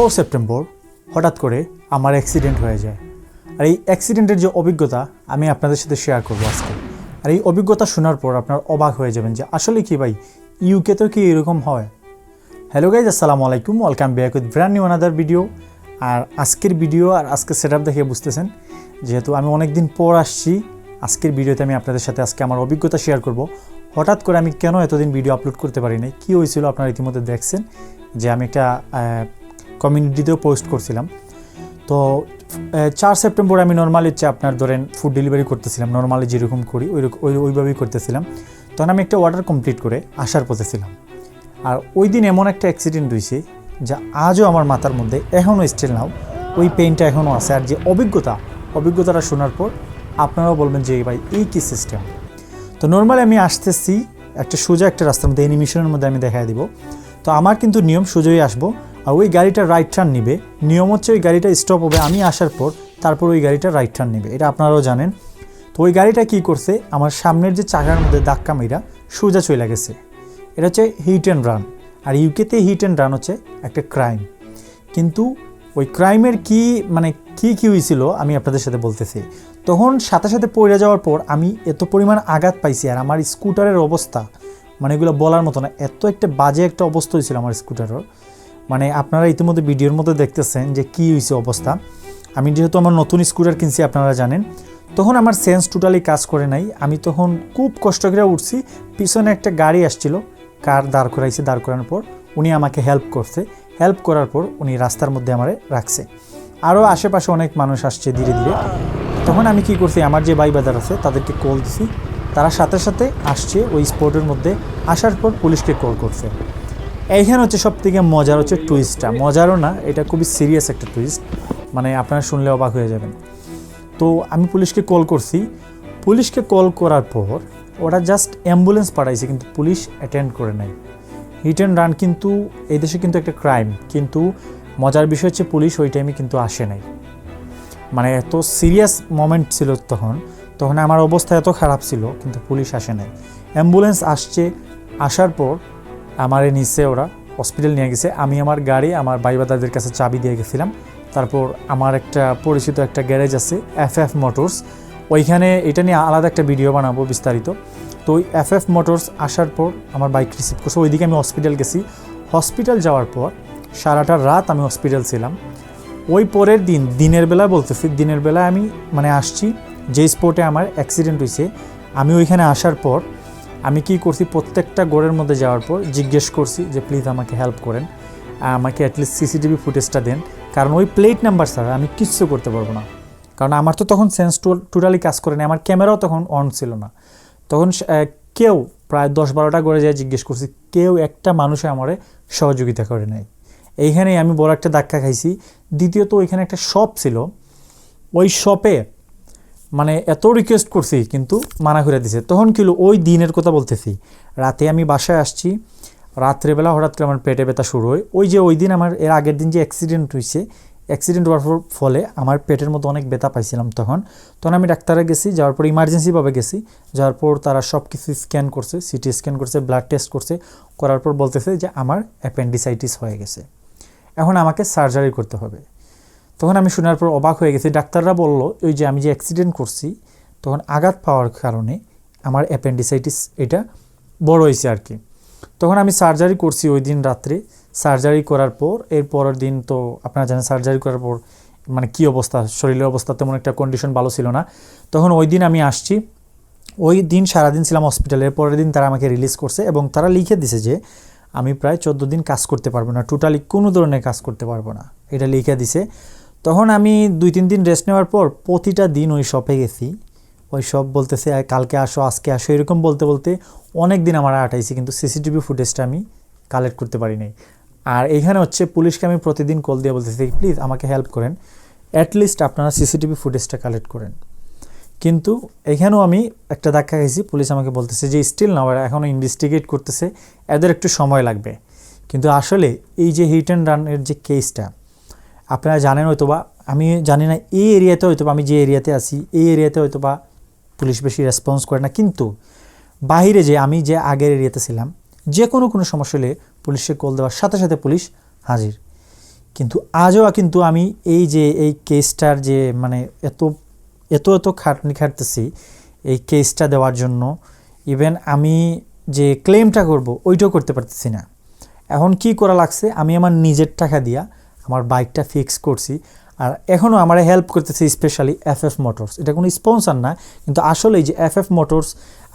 Four September হঠাৎ করে আমার অ্যাক্সিডেন্ট হয়ে যায়। আর এই অ্যাক্সিডেন্টের যে অভিজ্ঞতা আমি আপনাদের সাথে শেয়ার করব আজকে। আর এই অভিজ্ঞতা শোনার পর আপনার অবাক হয়ে যাবেন যে, আসলে কি ভাই ইউকে তো কি এরকম হয়? হ্যালো গাইজ আসসালামু আলাইকুম। Welcome back with brand new another video আর আজকের ভিডিও আর আজকের সেট আপ দেখে বুঝতেছেন, যেহেতু আমি অনেক দিন পর আসছি, আজকের ভিডিওতে আমি আপনাদের সাথে আজকে আমার অভিজ্ঞতা শেয়ার করব। হঠাৎ করে আমি কেন এতদিন ভিডিও আপলোড করতে পারি নাই? কী হয়েছিল? আপনারা ইতিমধ্যে দেখছেন যে আমি একটা কমিউনিটিতেও পোস্ট করছিলাম। তো চার সেপ্টেম্বর আমি নর্মালি হচ্ছে আপনার ধরেন ফুড ডেলিভারি করতেছিলাম নর্মালি যেরকম করি ওই, ওইভাবেই করতেছিলাম। তখন আমি একটা অর্ডার কমপ্লিট করে আসার পথে ছিলাম। আর ওই দিন এমন একটা অ্যাক্সিডেন্ট হয়েছে যা আজও আমার মাথার মধ্যে এখনও স্টিল নাও ওই পেইনটা এখনও আছে। আর যে অভিজ্ঞতা, অভিজ্ঞতাটা শোনার পর আপনারাও বলবেন যে ভাই, এই কী সিস্টেম তো নর্মালি আমি আসতেছি, একটা সোজা একটা রাস্তার মধ্যে অ্যানিমেশনের মধ্যে আমি দেখা দিব। তো আমার কিন্তু নিয়ম সোজাই আসব। আর ওই গাড়িটা রাইট টার্ন নিবে। নিয়ম হচ্ছে ওই গাড়িটা স্টপ হবে, আমি আসার পর তারপর ওই গাড়িটা রাইট টার্ন নেবে। এটা আপনারাও জানেন। তো ওই গাড়িটা কি করছে, আমার সামনের যে চাকার মধ্যে ধাক্কা মেরা সোজা চলে গেছে। এটা হচ্ছে হিট অ্যান্ড রান আর ইউকেতে হিট অ্যান্ড রান হচ্ছে একটা ক্রাইম কিন্তু ওই ক্রাইমের কি মানে কি কি হয়েছিল আমি আপনাদের সাথে বলতেছি। তখন সাথে সাথে পড়ে যাওয়ার পর আমি এত পরিমাণ আঘাত পাইছি আর আমার স্কুটারের অবস্থা মানে এগুলো বলার মতো না, এত একটা বাজে একটা অবস্থা হয়েছিল আমার স্কুটারের মানে আপনারা ইতিমধ্যে ভিডিওর মধ্যে দেখতেছেন যে কি হয়েছে অবস্থা। আমি যেহেতু আমার নতুন স্কুটার কিনছি, আপনারা জানেন। তখন আমার সেন্স টোটালি কাজ করে নাই। আমি তখন খুব কষ্ট করে উঠছি, পিছনে একটা গাড়ি আসছিল, কার দাঁড় করাইছে, দাঁড় করানোর পর উনি আমাকে হেল্প করছে। হেল্প করার পর উনি রাস্তার মধ্যে আমারে রাখছে। আরও আশেপাশে অনেক মানুষ আসছে ধীরে ধীরে। তখন আমি কি করছি, আমার যে ভাই বাজার আছে, তাদেরকে কল দিছি। তারা সাথে সাথে আসছে ওই স্পটের মধ্যে। আসার পর পুলিশকে কল করছে। এইখানে হচ্ছে সব থেকে মজার হচ্ছে টুইস্টটা মজারও না, এটা খুবই সিরিয়াস একটা টুইস্ট মানে আপনারা শুনলে অবাক হয়ে যাবেন। তো আমি পুলিশকে কল করছি। পুলিশকে কল করার পর ওরা জাস্ট অ্যাম্বুলেন্স পাঠাইছে, কিন্তু পুলিশ অ্যাটেন্ড করে নাই। হিট অ্যান্ড রান কিন্তু এই দেশে কিন্তু একটা ক্রাইম কিন্তু মজার বিষয় হচ্ছে পুলিশ ওই টাইমে কিন্তু আসে নাই। মানে এত সিরিয়াস মোমেন্ট ছিল তখন তখন আমার অবস্থা এত খারাপ ছিল, কিন্তু পুলিশ আসে নাই। অ্যাম্বুলেন্স আসছে, আসার পর আমারে নিচে ওরা হসপিটাল নিয়ে গেছে। আমি আমার গাড়ি, আমার বাইবাদাদের কাছে চাবি দিয়ে গেছিলাম। তারপর আমার একটা পরিচিত একটা গ্যারেজ আছে এফ এফ মোটরস। ওইখানে এটা নিয়ে আলাদা একটা ভিডিও বানাবো বিস্তারিত। তো ওই এফ এফ মোটরস আসার পর আমার বাইক রিসিভ করছে। ওইদিকে আমি হসপিটাল গেছি। হসপিটাল যাওয়ার পর সারাটা রাত আমি হসপিটাল ছিলাম। ওই পরের দিন, দিনের বেলা বলতেছি, দিনের বেলা আমি মানে আসছি। যে স্পটে আমার অ্যাক্সিডেন্ট হয়েছে আমি ওইখানে আসার পর আমি কি করছি, প্রত্যেকটা গোড়ের মধ্যে যাওয়ার পর জিজ্ঞেস করছি যে প্লিজ আমাকে হেল্প করেন, আমাকে অ্যাটলিস্ট সিসিটিভি ফুটেজটা দেন। কারণ ওই প্লেট নাম্বার ছাড়া আমি কিচ্ছু করতে পারব না। কারণ আমার তো তখন সেন্স টোটালি কাজ করে না আমার ক্যামেরাও তখন অন ছিল না। তখন কেউ প্রায় দশ বারোটা করে যায় জিজ্ঞেস করছি, কেউ একটা মানুষে আমারে সহযোগিতা করে নাই? এইখানেই আমি বড় একটা ধাক্কা খাইছি। দ্বিতীয়ত ওইখানে একটা শপ ছিল। ওই শপে মানে এত রিকোয়েস্ট করছি, কিন্তু মানা করে দিছে। তখন কিলো ওই দিনের কথা বলতেছি। রাতে আমি বাসায় আসছি। রাত্রেবেলা হঠাৎ করে আমার পেটে ব্যথা শুরু হয়। ওই যে ওই দিন আমার, এর আগের দিন যে অ্যাক্সিডেন্ট হয়েছে অ্যাক্সিডেন্ট হওয়ার ফলে আমার পেটের মতো অনেক ব্যথা পাইছিলাম তখন। তখন আমি ডাক্তারে গেছি, যাওয়ার পর ইমার্জেন্সিভাবে গেছি। যাওয়ার পর তারা সব কিছু স্ক্যান করছে সিটি স্ক্যান করছে ব্লাড টেস্ট করছে। করার পর বলতেছে যে আমার অ্যাপেন্ডিসাইটিস হয়ে গেছে। এখন আমাকে সার্জারি করতে হবে। তখন আমি শোনার পর অবাক হয়ে গেছি। ডাক্তাররা বলল, ওই যে আমি যে অ্যাক্সিডেন্ট করছি, তখন আঘাত পাওয়ার কারণে আমার অ্যাপেন্ডিসাইটিস এটা বড় হয়েছে আর কি। তখন আমি সার্জারি করছি ওই দিন রাত্রে। সার্জারি করার পর, এর পরের দিন তো আপনারা জানেন সার্জারি করার পর মানে কি অবস্থা, শরীরের অবস্থা তেমন একটা কন্ডিশন ভালো ছিল না। তখন ওই দিন আমি আসছি। ওই দিন সারাদিন ছিলাম হসপিটালের পরের দিন তারা আমাকে রিলিজ করছে এবং তারা লিখে দিছে যে, আমি প্রায় চোদ্দ দিন কাজ করতে পারব না টোটালি কোনো ধরনের কাজ করতে পারব না। এটা লিখে দিছে। তখন আমি দুই তিন দিন রেস্ট নেওয়ার পর প্রতিটা দিন ওই শপে গেছি। ওই সব বলতেছে "আয়, কালকে আসো আজকে আসো এরকম বলতে বলতে অনেক দিন আমার আটাইছি কিন্তু সিসিটিভি ফুটেজটা আমি কালেক্ট করতে পারি নাই। আর এইখানে হচ্ছে পুলিশকে আমি প্রতিদিন কল দিয়ে বলতেছি প্লিজ আমাকে হেল্প করেন। অ্যাটলিস্ট আপনারা সিসিটিভি ফুটেজটা কালেক্ট করেন। কিন্তু এখানেও আমি একটা ধাক্কা খাইছি পুলিশ আমাকে বলতেছে যে স্টিল না ওরা এখনও ইনভেস্টিগেট করতেছে এদের একটু সময় লাগবে। কিন্তু আসলে এই যে হিট অ্যান্ড রানের যে কেসটা আপনারা জানেন হয়তো বা আমি জানি না এই এরিয়াতে হয়তো বা আমি যে এরিয়াতে আছি, এই এরিয়াতে হয়তো বা পুলিশ বেশি রেসপন্স করে না। কিন্তু বাইরে যে আমি যে আগের এরিয়াতে ছিলাম, যে কোনো কোনো সমস্যা হলে পুলিশে কল দেওয়ার সাথে সাথে পুলিশ হাজির। কিন্তু আজও কিন্তু আমি এই যে, এই কেসটার যে মানে এত এত এত খাটনি খাটতেছি, এই কেসটা দেওয়ার জন্য ইভেন আমি যে ক্লেমটা করব, ওইটাও করতে পারতেছি না। এখন কি করা লাগছে? আমি আমার নিজের টাকা দিয়া আমার বাইকটা ফিক্স করছি। আর এখনও আমার হেল্প করতেছে স্পেশালি এফ এফ মোটরস এটা কোনো স্পন্সার না, কিন্তু আসলে যে এফ এফ মোটরস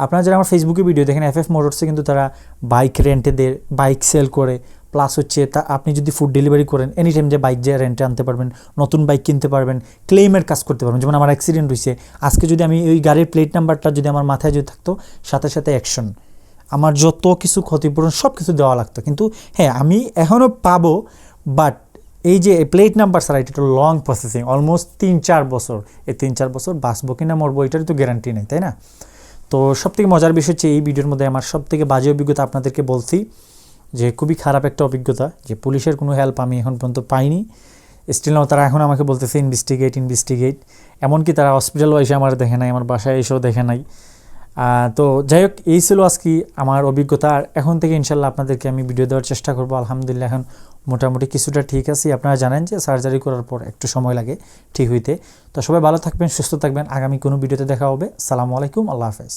আপনারা যারা আমার ফেসবুকে ভিডিও দেখেন এফ এফ মোটরসে কিন্তু তারা বাইক রেন্টে দেয় বাইক সেল করে। প্লাস হচ্ছে তা আপনি যদি ফুড ডেলিভারি করেন এনি টাইম যে বাইক যে রেন্টে আনতে পারবেন, নতুন বাইক কিনতে পারবেন ক্লেমের কাজ করতে পারবেন। যেমন আমার অ্যাক্সিডেন্ট হয়েছে আজকে যদি আমি ওই গাড়ির প্লেট নাম্বারটা যদি আমার মাথায় যদি থাকতো, সাথে সাথে অ্যাকশন আমার যত কিছু ক্ষতিপূরণ সব কিছু দেওয়া লাগতো। কিন্তু হ্যাঁ আমি এখনও পাবো বাট এই যে প্লেট নাম্বার ছাড়া এটা একটা লং প্রসেসিং অলমোস্ট তিন চার বছর। এই তিন চার বছর বাঁচবো কিনা, মরবো এটারই তো গ্যারান্টি নেই, তাই না? তো সব থেকে মজার বিষয় হচ্ছে এই ভিডিওর মধ্যে আমার সব থেকে বাজে অভিজ্ঞতা আপনাদেরকে বলছি যে খুবই খারাপ একটা অভিজ্ঞতা, যে পুলিশের কোনো হেল্প আমি এখন পর্যন্ত পাইনি। স্টিল তারা এখন আমাকে বলতেছে ইনভেস্টিগেট ইনভেস্টিগেট এমনকি তারা হসপিটালও এসে আমার দেখে নাই, আমার বাসায় এসেও দেখে নাই। তো যাই হোক, এই ছিল আজকে আমার অভিজ্ঞতা। আর এখন থেকে ইনশাল্লাহ আপনাদেরকে আমি ভিডিও দেওয়ার চেষ্টা করব। আলহামদুলিল্লাহ, এখন মোটামুটি কিছুটা ঠিক আছে। আপনারা জানেন যে সার্জারি করার পর একটু সময় লাগে ঠিক হইতে। তো সবাই ভালো থাকবেন, সুস্থ থাকবেন। আগামী কোনো ভিডিওতে দেখা হবে। সালামু আলাইকুম, আল্লাহ হাফেজ।